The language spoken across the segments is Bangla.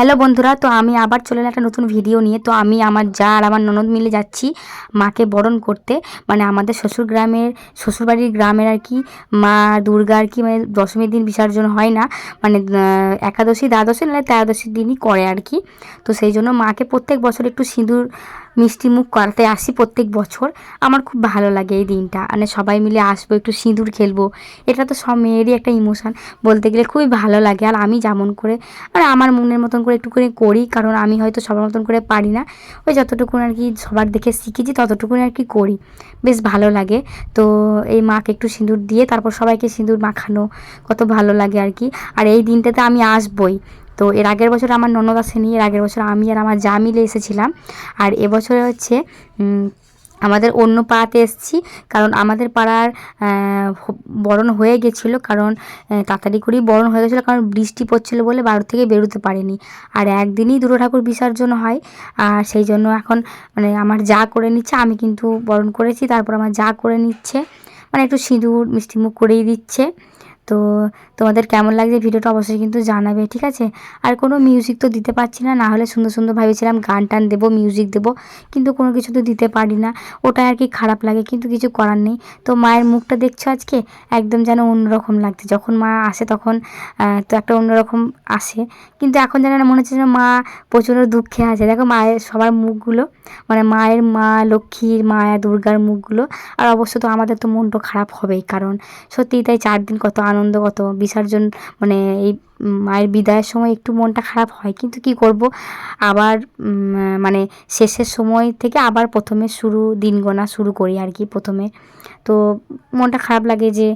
হ্যালো বন্ধুরা, তো আমি আবার চলে একটা নতুন ভিডিও নিয়ে। তো আমি আমার যা আর আমার ননদ মিলে যাচ্ছি মাকে বরণ করতে। মানে আমাদের শ্বশুর গ্রামের, শ্বশুরবাড়ির গ্রামের আর কি, মা দুর্গা আর কি মানে দশমীর দিন বিসর্জন হয় না। মানে একাদশী, দ্বাদশী, নাহলে তেরাদশীর দিনই করে আর কি। তো সেই জন্য মাকে প্রত্যেক বছর একটু সিঁদুর মিষ্টি মুখ করাতে আসি প্রত্যেক বছর। আমার খুব ভালো লাগে এই দিনটা। মানে সবাই মিলে আসব, একটু সিঁদুর খেলব। এটা তো সব মেয়েরই একটা ইমোশান বলতে গেলে খুবই ভালো লাগে। আর আমি যেমন করে, আর আমার মনের মতন করে একটু করে করি কারণ আমি হয়তো সবার মতন করে পারি না। ওই যতটুকু আর কি সবার দেখে শিখেছি ততটুকু আর কি করি। বেশ ভালো লাগে। তো এই মাকে একটু সিঁদুর দিয়ে, তারপর সবাইকে সিঁদুর মাখানো কত ভালো লাগে আর কি। আর এই দিনটাতে আমি আসবই। তো এর আগের বছর আমার ননদ আসেনি, এর আগের বছর আমি আর আমার যা মিলে এসেছিলাম। আর এবছরে হচ্ছে আমাদের অন্য পাড়াতে এসেছি, কারণ আমাদের পাড়ার বরণ হয়ে গেছিল, কারণ তাড়াতাড়ি করেই বরণ হয়ে গেছিল, কারণ বৃষ্টি পড়ছিলো বলে বাড়ি থেকে বেরোতে পারেনি। আর একদিনই দুটো ঠাকুর বিসর্জন হয়, আর সেই জন্য এখন মানে আমার যা করে নিচ্ছে, আমি কিন্তু বরণ করেছি, তারপর আমার যা করে নিচ্ছে মানে একটু সিঁদুর, মিষ্টিমুখ করেই দিচ্ছে। তো তোমাদের কেমন লাগছে ভিডিওটা অবশ্যই কিন্তু জানাবে, ঠিক আছে? আর কোনো মিউজিক তো দিতে পারছি না না হলে সুন্দর সুন্দর ভেবেছিলাম গান টান দেবো মিউজিক দেবো, কিন্তু কোনো কিছু তো দিতে পারি না। ওটা আর কি খারাপ লাগে, কিন্তু কিছু করার নেই। তো মায়ের মুখটা দেখছ আজকে? একদম যেন অন্যরকম লাগছে। যখন মা আসে তখন তো একটা অন্যরকম আসে। কিন্তু এখন যেন মনে হচ্ছে যেন মা প্রচণ্ড দুঃখে আছে। দেখো মায়ের সবার মুখগুলো মানে মায়ের মা, লক্ষ্মীর মায়া, দুর্গার মুখগুলো, আর অবশ্য তো আমাদের তো মনটা খারাপ হবেই, কারণ সত্যিই তাই চার দিন কত আনন্দ কত বিসর্জন মানে এই মায়ের বিদায়ের সময় একটু মনটা খারাপ হয়, কিন্তু কি করব? আবার মানে শেষের সময় থেকে আবার প্রথমে শুরু, দিন গোনা শুরু করি আর কি প্রথমে। তো মনটা খারাপ লাগে যে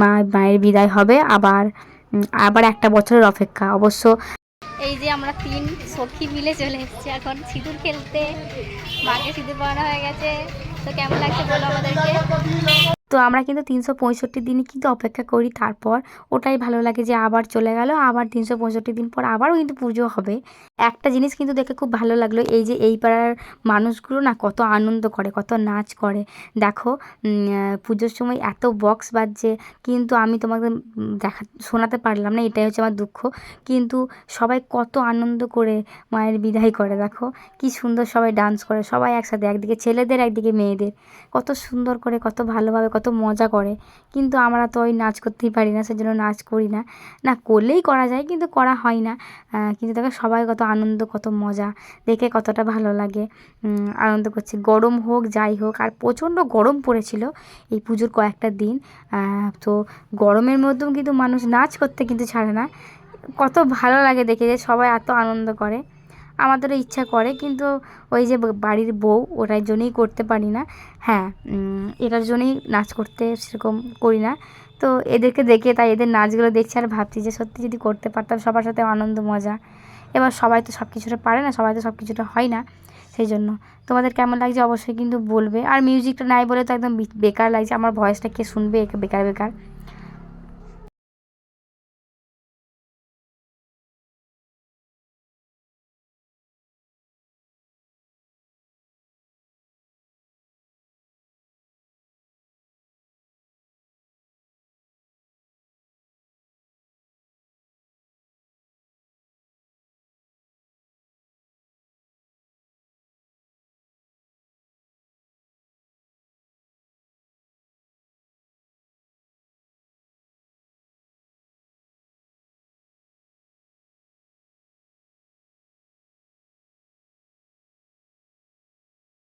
মা, মায়ের বিদায় হবে, আবার আবার একটা বছরের অপেক্ষা। অবশ্য এই যে আমরা তিন সখী মিলে চলে এসেছি এখন সিঁদুর খেলতে। মাকে সিঁদুর পরানো হয়ে গেছে। তো কেমন লাগছে বলো আমাদেরকে? তো আমরা কিন্তু তিনশো পঁয়ষট্টি দিনই কিন্তু অপেক্ষা করি। তারপর ওটাই ভালো লাগে যে আবার চলে গেল, আবার তিনশো পঁয়ষট্টি দিন পর আবারও কিন্তু পুজো হবে। একটা জিনিস কিন্তু দেখে খুব ভালো লাগল, এই যে এই পাড়ার মানুষগুলো না কত আনন্দ করে, কত নাচ করে। দেখো পুজোর সময় এত বক্স বাজছে, কিন্তু আমি তোমাকে দেখা, শোনাতে পারলাম না, এটাই হচ্ছে আমার দুঃখ। কিন্তু সবাই কত আনন্দ করে মায়ের বিদায় করে, দেখো। কি সুন্দর সবাই ডান্স করে, সবাই একসাথে, একদিকে ছেলেদের, একদিকে মেয়েদের। কত সুন্দর করে, কত ভালোভাবে, কত মজা করে। কিন্তু আমরা তো ওই নাচ করতেই পারি না, সেজন্য নাচ করি না। না, করলেই করা যায়, কিন্তু করা হয় না। কিন্তু দেখো, সবাই কত আনন্দ, কত মজা। দেখে কতটা ভালো লাগে। আনন্দ করছি। গরম হোক, যাই হোক, আর প্রচণ্ড গরম পড়েছিল এই পুজোর কয়েকটা দিন। তো গরমের মধ্যেও কিন্তু মানুষ নাচ করতে কিন্তু ছাড়ে না। কত ভালো লাগে দেখে যে সবাই এত আনন্দ করে। আমাদেরও ইচ্ছা করে, কিন্তু ওই যে বাড়ির বউ ওটার জন্যই করতে পারি না। হ্যাঁ এটার জন্যই নাচ করতে সেরকম করি না। তো এদেরকে দেখে তাই এদের নাচগুলো দেখছি আর ভাবছি যে সত্যি যদি করতে পারতাম, সবার সাথে আনন্দ, মজা। এবার সবাই তো সব কিছুটা পারে না, সবাই তো সব কিছুটা হয় না, সেই জন্য। তোমাদের কেমন লাগছে অবশ্যই কিন্তু বলবে। আর মিউজিকটা নাই বলে তো একদম বেকার লাগছে, আমার ভয়েসটা কে শুনবে? বেকার বেকার।